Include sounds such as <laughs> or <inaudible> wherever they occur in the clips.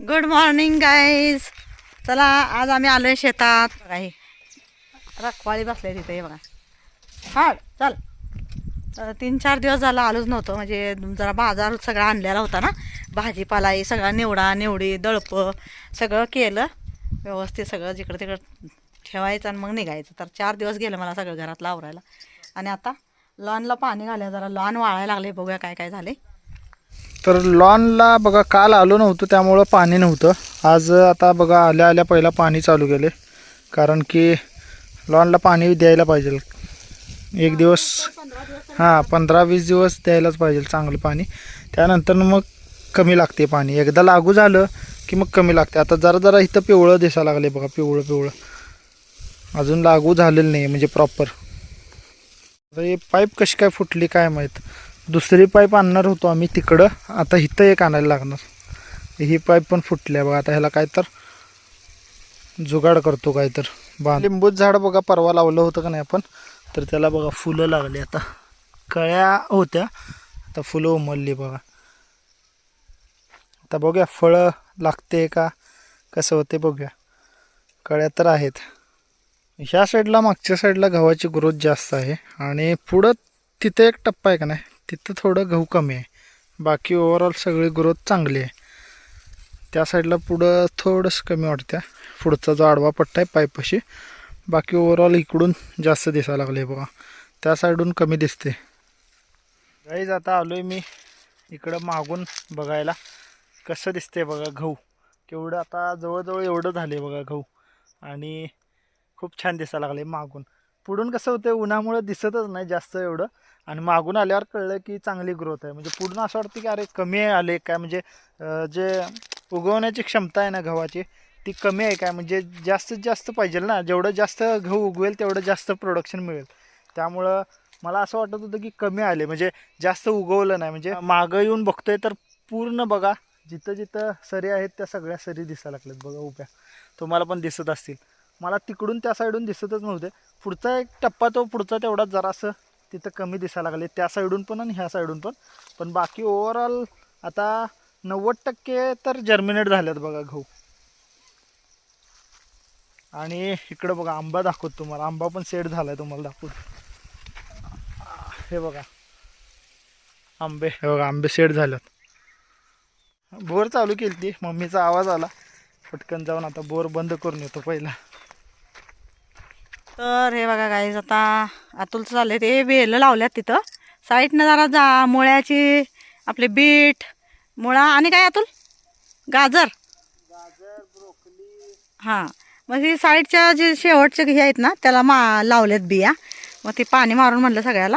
Good morning guys चला आज आम्ही आलोय शेतात. काही रखवाळी बसले तिथे हे बघा. हा चल. तीन चार दिवस झाला आलोच नव्हतं. म्हणजे जरा बाजार सगळा आणलेला होता ना. भाजीपालाही सगळा निवडा निवडी दळपं सगळं केलं. व्यवस्थित सगळं जिकडं तिकडं ठेवायचं आणि मग निघायचं. तर चार दिवस गेलं मला सगळं घरात लावरायला आणि आता लॉनला पाणी घालायला जरा लॉन वाळायला लागले. बघूया काय काय झाले. तर लॉनला बघा काल आलो नव्हतं त्यामुळं पाणी नव्हतं. आज आता बघा आल्या आल्या पहिला पाणी चालू केले कारण की लॉनला पाणी द्यायला पाहिजे. एक दिवस हां पंधरा वीस दिवस द्यायलाच पाहिजे चांगलं पाणी. त्यानंतर मग कमी लागते पाणी. एकदा लागू झालं की मग कमी लागते. आता जरा जरा इथं पिवळं दिसायला लागले बघा पिवळं पिवळं. अजून लागू झालेलं नाही म्हणजे प्रॉपर आता हे पाईप कशी काय फुटली काय माहीत? दुसरी पाईप आणणार होतो आम्ही तिकडं. आता इथं एक आणायला लागणार. ही पाईप पण फुटली आहे बघा. आता ह्याला काय तर जुगाड करतो काय तर. बा लिंबूच झाड बघा परवा लावलं होतं का नाही आपण? तर त्याला बघा फुलं लागली आता. कळ्या होत्या. आता फुलं उमलली बघा. आता बघूया फळं लागते का? कसं होते बघूया. कळ्या तर आहेत. ह्या साईडला मागच्या साईडला गव्हाची ग्रोथ जास्त आहे. आणि पुढं तिथे एक टप्पा आहे का नाही? तिथं थोडं गहू कमी आहे. बाकी ओवरऑल सगळी ग्रोथ चांगली आहे. त्या साईडला पुढं थोडंसं कमी वाटतं पुढचा जो आडवा पट्टा आहे पाईपाशी बाकी ओवरऑल इकडून जास्त दिसायला लागले बघा. त्या साईडून कमी दिसते गाईज आता आलो आहे मी इकडं मागून बघायला. कसं दिसते बघा गहू. केवढं आता जवळजवळ एवढं झाले बघा गहू. आणि खूप छान दिसायला लागले मागून. पुढून कसं होतं उन्हामुळे दिसतच नाही जास्त एवढं. आणि मागून आल्यावर कळलं की चांगली ग्रोथ आहे. म्हणजे पुढून असं वाटतं की अरे कमी आले काय? म्हणजे जे उगवण्याची क्षमता आहे ना गव्हाची ती कमी आहे काय? म्हणजे जास्तीत जास्त पाहिजे ना? जेवढं जास्त गहू उगवेल तेवढं जास्त प्रोडक्शन मिळेल. त्यामुळं मला असं वाटत होतं की कमी आले. म्हणजे जास्त उगवलं नाही. म्हणजे मागं येऊन बघतोय तर पूर्ण बघा जिथं जिथं सरी आहेत त्या सगळ्या सरी दिसायला लागल्यात. बघा उभ्या. तुम्हाला पण दिसत असतील. मला तिकडून त्या साईडून दिसतच नव्हते. पुढचा एक टप्पा तो पुढचा तेवढाच जरासं तिथं कमी दिसायला लागले. त्या साईडून पण आणि ह्या साईडून पण. पण बाकी ओव्हरऑल आता नव्वद टक्के तर जर्मिनेट झाल्यात बघा गहू. आणि इकडं बघा आंबा दाखवतो तुम्हाला. आंबा पण सेट झालाय तुम्हाला दाखवतो. हे बघा. आंबे. हे बघा आंबे सेट झाल्यात. बोर चालू केली ती मम्मीचा आवाज आला. पटकन जाऊन आता बोर बंद करून येतो पहिला. तर हे बघा गाईज आता अतुल चाललंय ते वेलं लावल्यात तिथं. साईडनं जरा जा मुळ्याची आपले बीट मुळा आणि काय अतुल? गाजर. हां. मग ही साईडच्या जे शेवटचे हे आहेत ना त्याला मा लावल्यात बिया. मग ते पाणी मारून म्हणलं सगळ्याला.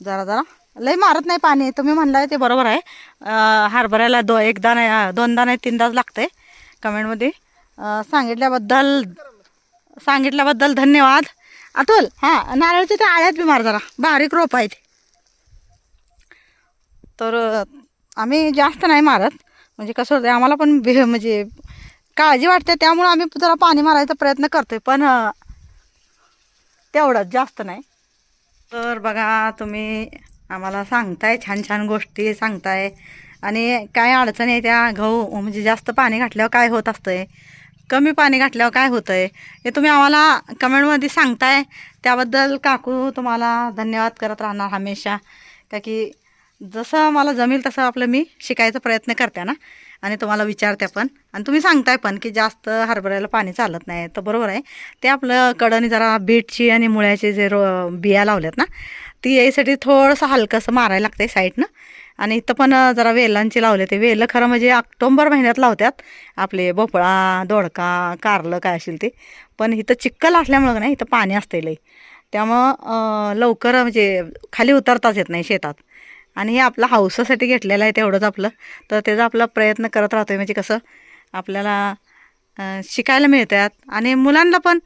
जरा जरा. लई मारत नाही पाणी. तुम्ही म्हणलाय ते बरोबर आहे. हरभऱ्याला दो एकदा नाही दोनदा नाही तीनदाच लागतंय. कमेंटमध्ये सांगितल्याबद्दल सांगितल्याबद्दल धन्यवाद. अतुल हां. नारळच्या त्या आळ्यात बी मार जरा. बारीक रोप आहेत. तर आम्ही जास्त नाही मारत. म्हणजे कसं होतं आम्हाला पण भे म्हणजे काळजी वाटते. त्यामुळं आम्ही जरा पाणी मारायचा प्रयत्न करतोय पण तेवढंच जास्त नाही. तर बघा तुम्ही आम्हाला सांगताय छान छान गोष्टी सांगताय. आणि काय अडचणी आहे त्या गहू म्हणजे जास्त पाणी घातल्यावर काय होत असतंय? कमी पाणी घातल्यावर काय होतं आहे हे तुम्ही आम्हाला कमेंटमध्ये सांगताय. त्याबद्दल काकू तुम्हाला धन्यवाद करत राहणार हमेशा. का की जसं मला जमेल तसं आपलं मी शिकायचा प्रयत्न करते ना. आणि तुम्हाला विचारते पण. आणि तुम्ही सांगताय पण की जास्त हरभऱ्याला पाणी चालत नाही. तर बरोबर आहे. ते आपलं कडनी जरा बीटची आणि मुळ्याची जे रो बिया लावल्यात ना ती यायसाठी थोडंसं हलकंसं मारायला लागते साईडनं. आणि इथं पण जरा वेलांची लावले ते वेलं खरं म्हणजे ऑक्टोंबर महिन्यात लावतात आपले भोपळा दोडका कारलं काय असेल ते. पण इथं चिक्कल असल्यामुळं नाही इथं पाणी असते लई. त्यामुळं लवकर म्हणजे खाली उतरताच येत नाही शेतात. आणि हे आपलं हौसासाठी घेतलेलं आहे तेवढंच आपलं. तर त्याचा आपला प्रयत्न करत राहतोय. म्हणजे कसं आपल्याला शिकायला मिळतात आणि मुलांना पण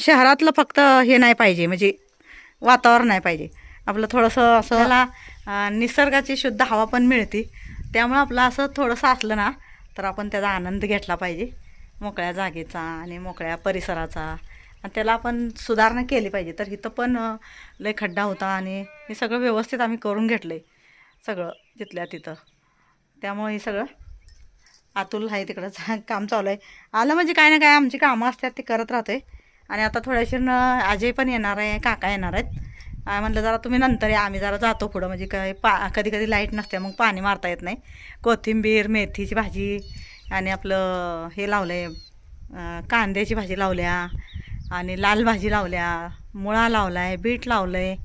शहरातलं फक्त हे नाही पाहिजे. म्हणजे वातावरण नाही पाहिजे. आपलं थोडंसं असं निसर्गाची शुद्ध हवा पण मिळते. त्यामुळं आपलं असं थोडंसं असलं ना तर आपण त्याचा आनंद घेतला पाहिजे. मोकळ्या जागेचा आणि मोकळ्या परिसराचा. आणि त्याला आपण सुधारणा केली पाहिजे. तर इथं पण लय खड्डा होता आणि हे सगळं व्यवस्थित आम्ही करून घेतलं आहे सगळं तिथल्या तिथं. त्यामुळे हे सगळं अतुल आहे तिकडं <laughs> काम चालू आहे. आलं म्हणजे काय ना काय आमची कामं असतात ते करत राहते आणि आता थोड्याशी न अजय पण येणार आहे काका येणार आहेत. आ, म्हणलं जरा तुम्ही नंतर या आम्ही जरा जातो पुढं. म्हणजे काय पा कधी कधी लाइट नसते मग पाणी मारता येत नाही. कोथिंबीर मेथीची भाजी आणि आपलं हे लावलं आहे कांद्याची भाजी लावल्या आणि लाल भाजी लावल्या मुळा लावला आहे बीट लावलं आहे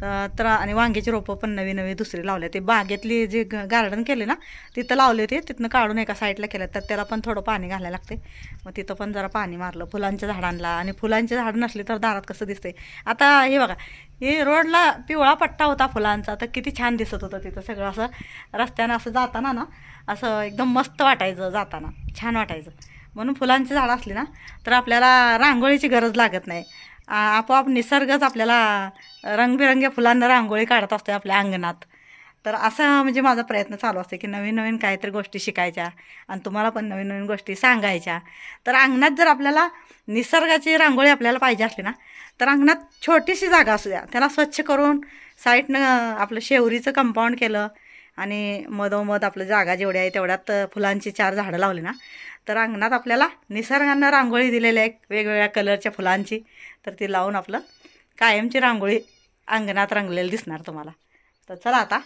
तर तर आणि वांग्याची रोपं पण नवी नवी दुसरी लावले ते बागेतली जे गार्डन केले ना तिथं लावले ते तिथनं काढून एका साईडला केलं. तर त्याला पण थोडं पाणी घालायला लागते मग तिथं पण जरा पाणी मारलं. फुलांच्या झाडांना आणि फुलांची झाडं नसली तर दारात कसं दिसते आता हे बघा हे रोडला पिवळा पट्टा होता फुलांचा. तर किती छान दिसत होतं तिथं सगळं. असं रस्त्यानं असं जाताना ना असं एकदम मस्त वाटायचं जाताना. छान वाटायचं. म्हणून फुलांची झाडं असली ना तर आपल्याला रांगोळीची गरज लागत नाही. आपोआप निसर्गच आपल्याला रंगबिरंगी फुलांना रांगोळी काढत असते आपल्या अंगणात. तर असं म्हणजे माझा प्रयत्न चालू असते की नवीन नवीन काहीतरी गोष्टी शिकायच्या आणि तुम्हाला पण नवीन नवीन गोष्टी सांगायच्या. तर अंगणात जर आपल्याला निसर्गाची रांगोळी आपल्याला पाहिजे असली ना तर अंगणात छोटीशी जागा असू द्या. त्याला स्वच्छ करून साईडनं आपलं शेवरीचं कंपाऊंड केलं आणि मधोमध आपलं जागा जेवढी आहे तेवढ्यात फुलांची चार झाडं लावली ना. तर अंगणात आपल्याला निसर्गानं रांगोळी दिलेली आहे वेगवेगळ्या कलरच्या फुलांची तर ती लावून आपलं कायमची रांगोळी अंगणात रंगलेली दिसणार तुम्हाला. तर चला आता